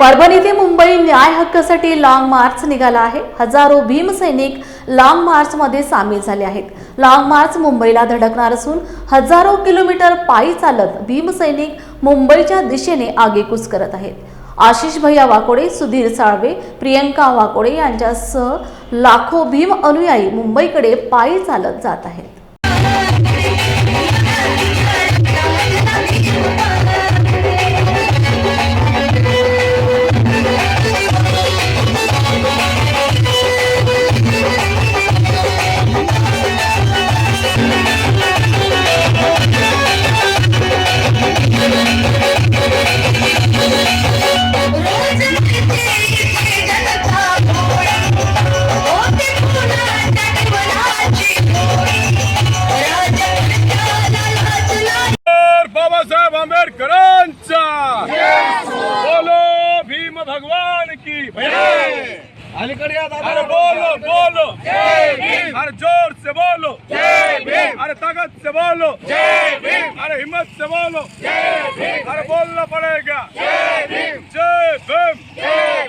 परभणी ते मुंबई न्याय हक्कासाठी लाँग मार्च निघाला आहे. हजारो भीमसैनिक लाँग मार्चमध्ये सामील झाले आहेत. लाँग मार्च मुंबईला धडकणार असून हजारो किलोमीटर पायी चालत भीमसैनिक मुंबईच्या दिशेने आगेकूच करत आहेत. आशिष भैया वाकोडे सुधीर साळवे प्रियंका वाकोडे यांच्यासह लाखो भीम अनुयायी मुंबईकडे पायी चालत जात आहेत. अलीकडे अरे बोलो बोलो. अरे जोर से बोलो. अरे ताकत से बोलो अरे हिम्मत से बोलो अरे बोलना पड़ेगा. जय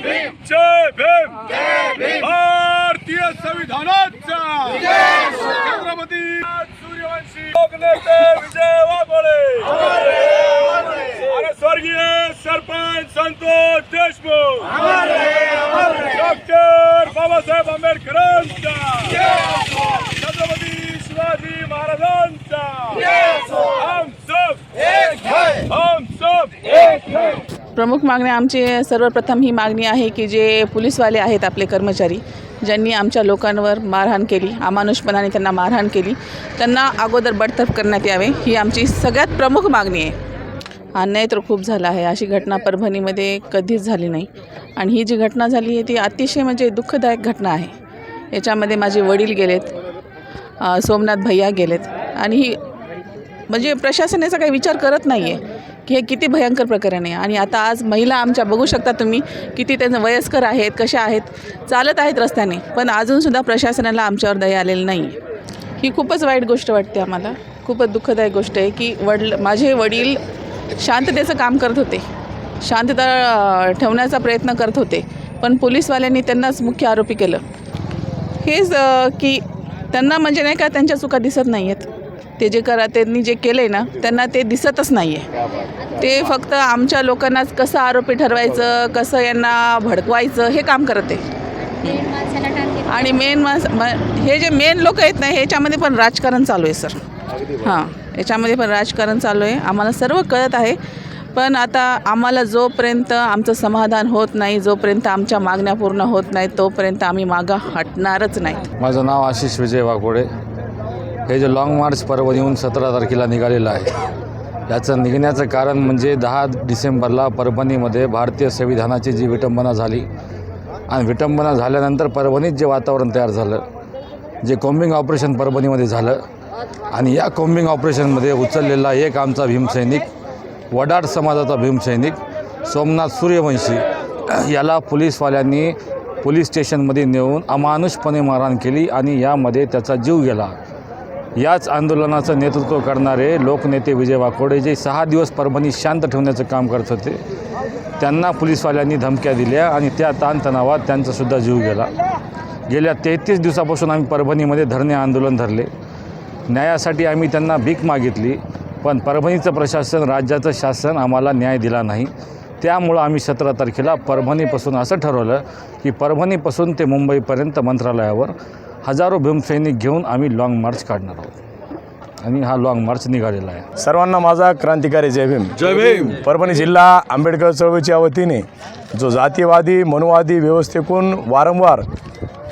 भीम. जय भीम. भारतीय संविधानाचा. छत्रपती सूर्यवंशी लोकनेते बाबासाहेब आंबेडकरांचा. छत्रपती शिवाजी महाराजांचा. हम सब हम सब प्रमुख मागणी आमची सर्वप्रथम ही मागणी आहे की जे पोलीसवाले आहेत आपले कर्मचारी ज्यांनी आमच्या लोकांवर मारहाण केली अमानुषपणाने त्यांना मारहाण केली त्यांना अगोदर बडतर्फ करण्यात यावे ही आमची सगळ्यात प्रमुख मागणी आहे. अन्याय तर खूप झाला आहे. अशी घटना परभणीमध्ये कधीच झाली नाही. आणि ही जी घटना झाली आहे ती अतिशय म्हणजे दुःखदायक घटना आहे. याच्यामध्ये माझे वडील गेलेत. सोमनाथ भैया गेलेत. आणि ही म्हणजे प्रशासन याचा काही विचार करत नाही आहे की हे किती भयंकर प्रकरण आहे. आणि आता आज महिला आमच्या बघू शकता तुम्ही किती त्यांचं वयस्कर आहेत कशा आहेत चालत आहेत रस्त्याने पण अजूनसुद्धा प्रशासनाला आमच्यावर दया आलेली नाही आहे ही खूपच वाईट गोष्ट वाटते आम्हाला. खूपच दुःखदायक गोष्ट आहे की वडील माझे वडील शांततेचं काम करत होते. शांतता ठेवण्याचा प्रयत्न करत होते. पण पोलीसवाल्यांनी त्यांनाच मुख्य आरोपी केलं. हेच की त्यांना म्हणजे नाही का त्यांच्या चुका दिसत नाही आहेत ते जे करा त्यांनी जे केलं आहे ना त्यांना ते दिसतच नाही आहे ते फक्त आमच्या लोकांनाच कसं आरोपी ठरवायचं कसं यांना भडकवायचं हे काम करत आहे. आणि मेन माणसं म- हे जे मेन लोक आहेत ना ह्याच्यामध्ये पण राजकारण चालू आहे सर हां. याच्यामध्ये पण राजकारण चालू आहे. आम्हाला सर्व कळत आहे. पण आता आम्हाला जोपर्यंत आमचं समाधान होत नाही जोपर्यंत आमच्या मागण्या पूर्ण होत नाहीत तोपर्यंत आम्ही मागं हटणारच नाही. माझं नाव आशिष विजय वाघोडे. हे जे लाँग मार्च परभणीहून सतरा तारखेला निघालेलं आहे याचं निघण्याचं कारण म्हणजे दहा डिसेंबरला परभणीमध्ये भारतीय संविधानाची जी विटंबना झाली आणि विटंबना झाल्यानंतर परभणीत जे वातावरण तयार झालं जे कॉम्बिंग ऑपरेशन परभणीमध्ये झालं आणि या कॉम्बिंग ऑपरेशनमध्ये उचललेला एक आमचा भीमसैनिक वडार समाजाचा भीमसैनिक सोमनाथ सूर्यवंशी याला पोलीसवाल्यांनी पोलीस स्टेशनमध्ये नेऊन अमानुषपणे मारहाण केली आणि यामध्ये त्याचा जीव गेला. याच आंदोलनाचं नेतृत्व करणारे लोकनेते विजय वाकोडे जे सहा दिवस परभणी शांत ठेवण्याचं काम करत होते त्यांना पोलीसवाल्यांनी धमक्या दिल्या आणि त्या ताणतणावात त्यांचासुद्धा जीव गेला. गेल्या तेहतीस दिवसापासून आम्ही परभणीमध्ये धरणे आंदोलन धरले. न्यायासाठी आम्ही त्यांना भीक मागितली पण परभणीचं प्रशासन राज्याचं शासन आम्हाला न्याय दिला नाही. त्यामुळं आम्ही सतरा तारखेला परभणीपासून असं ठरवलं की परभणीपासून ते मुंबईपर्यंत मंत्रालयावर हजारो भीमसैनिक घेऊन आम्ही लाँग मार्च काढणार आहोत. आणि हा लाँग मार्च निघालेला आहे. सर्वांना माझा क्रांतिकारी जय भीम. जय भीम. परभणी जिल्हा आंबेडकर चळवळीच्या वतीने जो जातीवादी मनोवादी व्यवस्थेतून वारंवार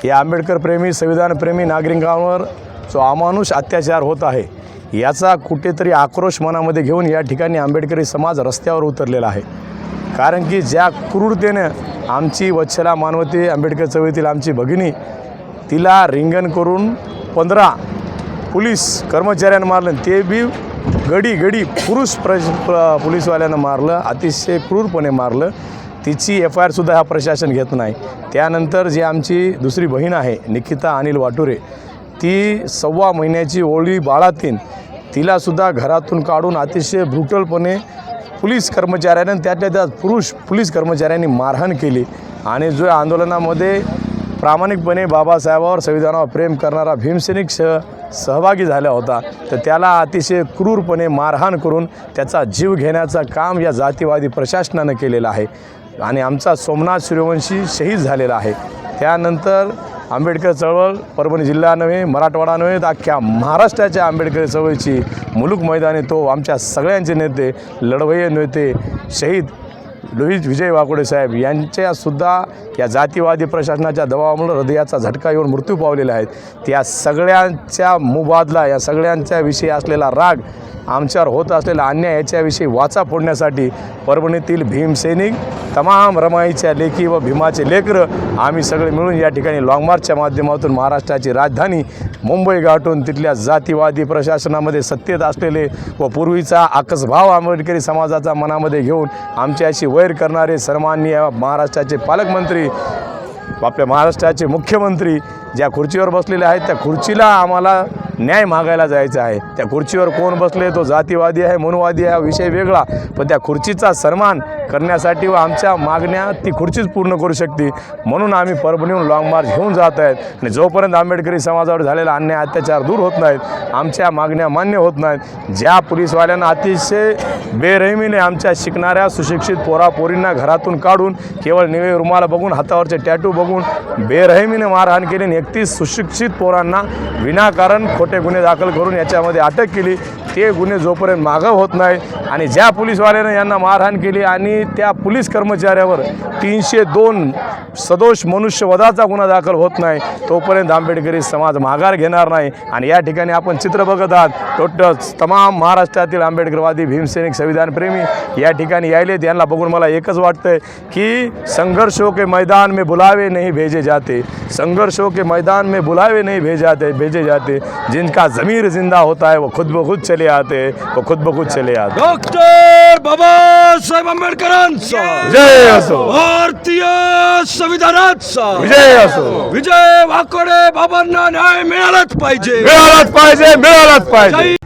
या आंबेडकर प्रेमी संविधानप्रेमी नागरिकांवर जो अमानुष अत्याचार होत आहे याचा कुठेतरी आक्रोश मनामध्ये घेऊन या ठिकाणी आंबेडकरी समाज रस्त्यावर उतरलेला आहे. कारण की ज्या क्रूरतेनं आमची वत्सला मानवती आंबेडकर चळवळीतील आमची भगिनी तिला रिंगण करून पंधरा पोलीस कर्मचाऱ्यांना मारलं ते बी गडी गडी पुरुष प्र प- पोलीसवाल्यानं मारलं अतिशय क्रूरपणे मारलं. तिची एफ आय आरसुद्धा हा प्रशासन घेत नाही. त्यानंतर जी आमची दुसरी बहीण आहे निकिता अनिल वाटुरे ती सव्वा महिन्याची ओळी बाळातीन. तिलासुद्धा घरातून काढून अतिशय ब्रुटलपणे पोलीस कर्मचाऱ्यांनी त्यातल्या त्यात पुरुष पोलीस कर्मचाऱ्यांनी मारहाण केली. आणि जो आंदोलनामध्ये प्रामाणिकपणे बाबासाहेबावर संविधानावर प्रेम करणारा भीमसैनिक सह सहभागी झाला होता तर त्याला अतिशय क्रूरपणे मारहाण करून त्याचा जीव घेण्याचं काम या जातीवादी प्रशासनानं केलेलं आहे. आणि आमचा सोमनाथ सूर्यवंशी शहीद झालेला आहे. त्यानंतर आंबेडकर चळवळ परभणी जिल्हा नव्हे मराठवाडा नव्हे तर अख्ख्या महाराष्ट्राच्या आंबेडकर चळवळीची मुलूक मैदानी तो आमच्या सगळ्यांचे नेते लढवय्ये नेते शहीद लोहित विजय वाकोडे साहेब यांच्यासुद्धा या जातीवादी प्रशासनाच्या दबावामुळे हृदयाचा झटका येऊन मृत्यू पावलेले आहेत. त्या सगळ्यांच्या मुबादला या सगळ्यांच्या विषयी असलेला राग आमच्यावर होत असलेला अन्याय याच्याविषयी वाचा फोडण्यासाठी परभणीतील भीमसैनिक तमाम रमाईच्या लेखी व भीमाचे लेकरं आम्ही सगळे मिळून या ठिकाणी लाँग मार्चच्या माध्यमातून महाराष्ट्राची राजधानी मुंबई गाठून तिथल्या जातीवादी प्रशासनामध्ये सत्तेत असलेले व पूर्वीचा आकसभाव आंबेडकरी समाजाचा मनामध्ये घेऊन आमच्याशी वैर करणारे सन्माननीय महाराष्ट्राचे पालकमंत्री आपल्या महाराष्ट्राचे मुख्यमंत्री ज्या खुर्चीवर बसलेले आहेत त्या खुर्चीला आम्हाला न्याय मागायला जायचं आहे. त्या खुर्चीवर कोण बसले तो जातीवादी आहे मनुवादी आहे हा विषय वेगळा. पण त्या खुर्चीचा सन्मान करण्यासाठी व आमच्या मागण्या ती खुर्चीच पूर्ण करू शकते. म्हणून आम्ही परभणीहून लाँग मार्च घेऊन जात आहेत. आणि जोपर्यंत आंबेडकरी समाजावर झालेला अन्याय अत्याचार दूर होत नाहीत आमच्या मागण्या मान्य होत नाहीत ज्या पोलीसवाल्यांना अतिशय बेरहिमीने आमच्या शिकणाऱ्या सुशिक्षित पोरापोरींना घरातून काढून केवळ निळे रुमाला बघून हातावरचे टॅटू बघून बेरहिमीने मारहाण केली आणि व्यक्ती सुशिक्षित पोरांना विनाकारण खोटे गुन्हे दाखल करून याच्यामध्ये अटक केली. ते गुन्हे जोपर्यंत मागं होत नाही आणि ज्या पोलीसवाल्यानं यांना मारहाण केली आणि त्या पोलीस कर्मचाऱ्यावर तीनशे दोन सदोष मनुष्यवधाचा गुन्हा दाखल होत नाही तोपर्यंत आंबेडकरी समाज माघार घेणार नाही. आणि या ठिकाणी आपण चित्र बघत आहात टोटल तमाम महाराष्ट्रातील आंबेडकरवादी भीमसैनिक संविधानप्रेमी या ठिकाणी यायलेत यांना बघून मला एकच वाटतंय की संघर्षों के मैदान में बुलावे नहीं भेजे जाते. संघर्षों के मैदान में बुलावे नहीं भेजे जाते भेजे जाते. जिनका ज़मीर जिंदा होता है वो खुद ब खुद चले आते हैं वो खुद ब खुद चले आते. डॉक्टर बाबासाहेब आंबेडकरांचा। विजय असो। भारतीय संविधानाचा। विजय असो। विजय वाकोडे बाबांना न्याय मिळालाच पाहिजे। मिळालाच पाहिजे मिळालाच पाहिजे।